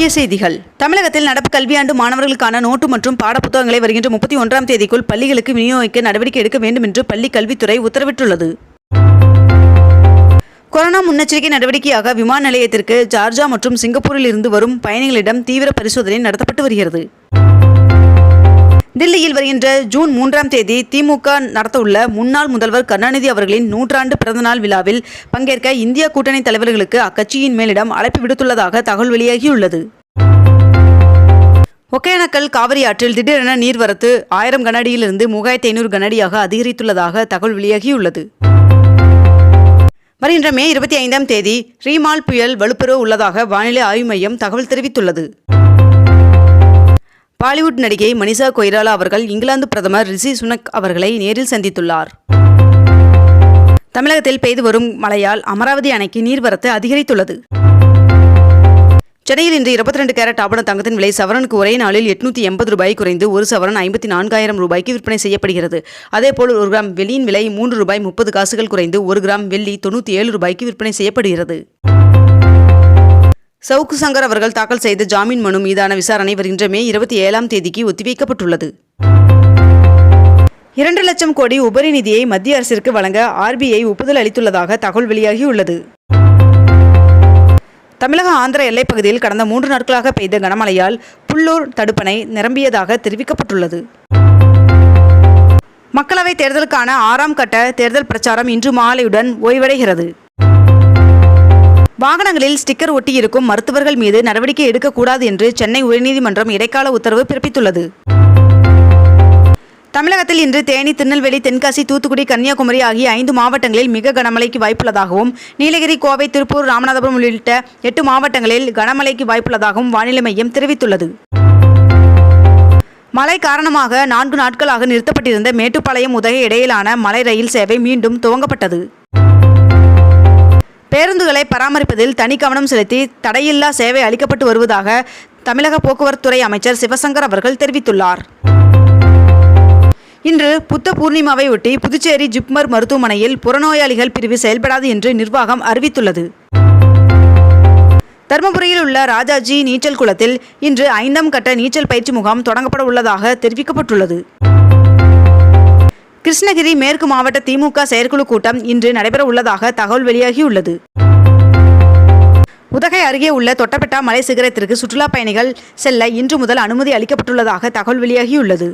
முக்கிய செய்திகள். தமிழகத்தில் நடப்பு கல்வியாண்டு மாணவர்களுக்கான நோட்டு மற்றும் பாடப்புத்தகங்களை வருகின்ற முப்பத்தி ஒன்றாம் தேதிக்குள் பள்ளிகளுக்கு விநியோகிக்க நடவடிக்கை எடுக்க வேண்டும் என்று பள்ளி கல்வித்துறை உத்தரவிட்டுள்ளது. கொரோனா முன்னெச்சரிக்கை நடவடிக்கையாக விமான நிலையத்திற்கு ஜார்ஜா மற்றும் சிங்கப்பூரில் இருந்து வரும் பயணிகளிடம் தீவிர பரிசோதனை நடத்தப்பட்டு வருகிறது. தில்லியில் வருகின்ற ஜூன் மூன்றாம் தேதி திமுக நடத்தவுள்ள முன்னாள் முதல்வர் கருணாநிதி அவர்களின் நூற்றாண்டு பிறந்தநாள் விழாவில் பங்கேற்க இந்திய கூட்டணி தலைவர்களுக்கு அக்கட்சியின் மேலிடம் அழைப்பு விடுத்துள்ளதாக தகவல் வெளியாகியுள்ளது. ஒகேனக்கல் காவிரி ஆற்றில் திடீரென நீர்வரத்து ஆயிரம் கனஅடியிலிருந்து மூவாயிரத்தி ஐநூறு கனஅடியாக அதிகரித்துள்ளதாக தகவல் வெளியாகியுள்ளது. வருகின்ற மே இருபத்தி ஐந்தாம் தேதி ரீமால் புயல் வலுப்பெற உள்ளதாக வானிலை ஆய்வு மையம் தகவல் தெரிவித்துள்ளது. பாலிவுட் நடிகை மனிஷா கொய்ராலா அவர்கள் இங்கிலாந்து பிரதமர் ரிஷி சுனக் அவர்களை நேரில் சந்தித்துள்ளார். தமிழகத்தில் பெய்து வரும் மழையால் அமராவதி அணைக்கு நீர்வரத்து அதிகரித்துள்ளது. சென்னையில் இன்று இருபத்தி ரெண்டு கேரட் ஆபண தங்கத்தின் விலை சவரனுக்கு ஒரே நாளில் எட்நூத்தி எண்பது ரூபாய் குறைந்து ஒரு சவரன் ஐம்பத்தி நான்காயிரம் ரூபாய்க்கு விற்பனை செய்யப்படுகிறது. அதேபோல் ஒரு கிராம் வெள்ளியின் விலை மூன்று ரூபாய் முப்பது காசுகள் குறைந்து ஒரு கிராம் வெள்ளி தொண்ணூற்றி ஏழு ரூபாய்க்கு விற்பனை செய்யப்படுகிறது. சவுக்கு சங்கர் அவர்கள் தாக்கல் செய்த ஜாமீன் மனு மீதான விசாரணை வருகின்ற மே இருபத்தி ஏழாம் தேதிக்கு ஒத்திவைக்கப்பட்டுள்ளது. இரண்டு லட்சம் கோடி உபரி நிதியை மத்திய அரசிற்கு வழங்க ஆர்பிஐ ஒப்புதல் அளித்துள்ளதாக தகவல் வெளியாகியுள்ளது. தமிழக ஆந்திர எல்லைப்பகுதியில் கடந்த மூன்று நாட்களாக பெய்த கனமழையால் புல்லூர் தடுப்பணை நிரம்பியதாக தெரிவிக்கப்பட்டுள்ளது. மக்களவைத் தேர்தலுக்கான ஆறாம் கட்ட தேர்தல் பிரச்சாரம் இன்று மாலையுடன் ஓய்வடைகிறது. வாகனங்களில் ஸ்டிக்கர் ஒட்டியிருக்கும் மருத்துவர்கள் மீது நடவடிக்கை எடுக்கக்கூடாது என்று சென்னை உயர்நீதிமன்றம் இடைக்கால உத்தரவு பிறப்பித்துள்ளது. தமிழகத்தில் இன்று தேனி திருநெல்வேலி தென்காசி தூத்துக்குடி கன்னியாகுமரி ஆகிய ஐந்து மாவட்டங்களில் மிக கனமழைக்கு வாய்ப்புள்ளதாகவும் நீலகிரி கோவை திருப்பூர் ராமநாதபுரம் உள்ளிட்ட எட்டு மாவட்டங்களில் கனமழைக்கு வாய்ப்புள்ளதாகவும் வானிலை மையம் தெரிவித்துள்ளது. மழை காரணமாக நான்கு நாட்களாக நிறுத்தப்பட்டிருந்த மேட்டுப்பாளையம் உதகை இடையிலான மலை ரயில் சேவை மீண்டும் துவங்கப்பட்டது. பராமரிப்பதில் தனி கவனம் செலுத்தி தடையில்லா சேவை அளிக்கப்பட்டு வருவதாக தமிழக போக்குவரத்துறை அமைச்சர் சிவசங்கர் அவர்கள் தெரிவித்துள்ளார். இன்று புத்த பூர்ணிமாவை ஒட்டி புதுச்சேரி ஜிப்மர் மருத்துவமனையில் புறநோயாளிகள் பிரிவு செயல்படாது என்று நிர்வாகம் அறிவித்துள்ளது. தருமபுரியில் உள்ள ராஜாஜி நீச்சல் குளத்தில் இன்று ஐந்தாம் கட்ட நீச்சல் பயிற்சி முகாம் தொடங்கப்பட உள்ளதாக தெரிவிக்கப்பட்டுள்ளது. கிருஷ்ணகிரி மேற்கு மாவட்ட திமுக செயற்குழு கூட்டம் இன்று நடைபெற உள்ளதாக தகவல் வெளியாகியுள்ளது. உதகை அருகே உள்ள தொட்டபெட்டா மலை சிகரத்திற்கு சுற்றுலா பயணிகள் செல்ல இன்று முதல் அனுமதி அளிக்கப்பட்டுள்ளதாக தகவல் வெளியாகியுள்ளது.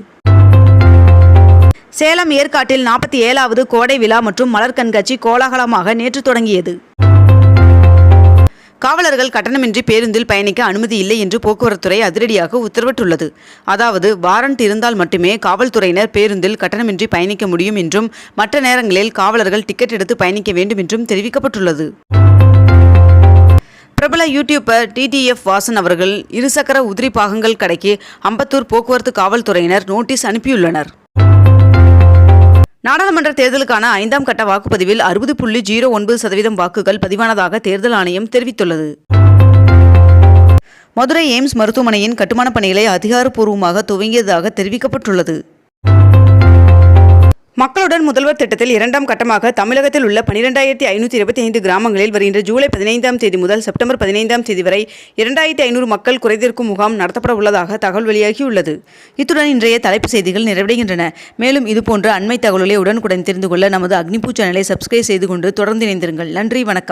சேலம் ஏற்காட்டில் நாற்பத்தி ஏழாவது கோடை விழா மற்றும் மலர் கண்காட்சி கோலாகலமாக நேற்று தொடங்கியது. காவலர்கள் கட்டணமின்றி பேருந்தில் பயணிக்க அனுமதி இல்லை என்று போக்குவரத்துறை அதிரடியாக உத்தரவிட்டுள்ளது. அதாவது வாரண்ட் இருந்தால் மட்டுமே காவல்துறையினர் பேருந்தில் கட்டணமின்றி பயணிக்க முடியும் என்றும் மற்ற நேரங்களில் காவலர்கள் டிக்கெட் எடுத்து பயணிக்க வேண்டும் என்றும் தெரிவிக்கப்பட்டுள்ளது. பிரபல யூடியூபர் டிடிஎஃப் வாசன் அவர்கள் இருசக்கர உதிரி பாகங்கள் கடைக்கு அம்பத்தூர் போக்குவரத்து காவல்துறையினர் நோட்டீஸ் அனுப்பியுள்ளனர். நாடாளுமன்ற தேர்தலுக்கான ஐந்தாம் கட்ட வாக்குப்பதிவில் அறுபது புள்ளி ஜீரோ ஒன்பது சதவீதம் வாக்குகள் பதிவானதாக தேர்தல் ஆணையம் தெரிவித்துள்ளது. மதுரை எய்ம்ஸ் மருத்துவமனையின் கட்டுமானப் பணிகளை அதிகாரப்பூர்வமாக துவங்கியதாக தெரிவிக்கப்பட்டுள்ளது. மக்களுடன் முதல்வர் திட்டத்தில் இரண்டாம் கட்டமாக தமிழகத்தில் உள்ள பனிரெண்டாயிரத்தி ஐநூற்றி இருபத்தி ஐந்து கிராமங்களில் வருகின்ற ஜூலை பதினைந்தாம் தேதி முதல் செப்டம்பர் பதினைந்தாம் தேதி வரை இரண்டாயிரத்தி ஐநூறு மக்கள் குறைதீர்க்கும் முகாம் நடத்தப்பட உள்ளதாக தகவல் வெளியாகியுள்ளது. இத்துடன் இன்றைய தலைப்பு செய்திகள் நிறைவடைகின்றன. மேலும் இதுபோன்ற அண்மை தகவல்களை உடனுக்குடன் தெரிந்து கொள்ள நமது அக்னிபூ சேனலை சப்ஸ்கிரைப் செய்து கொண்டு தொடர்ந்து இணைந்திருங்கள். நன்றி வணக்கம்.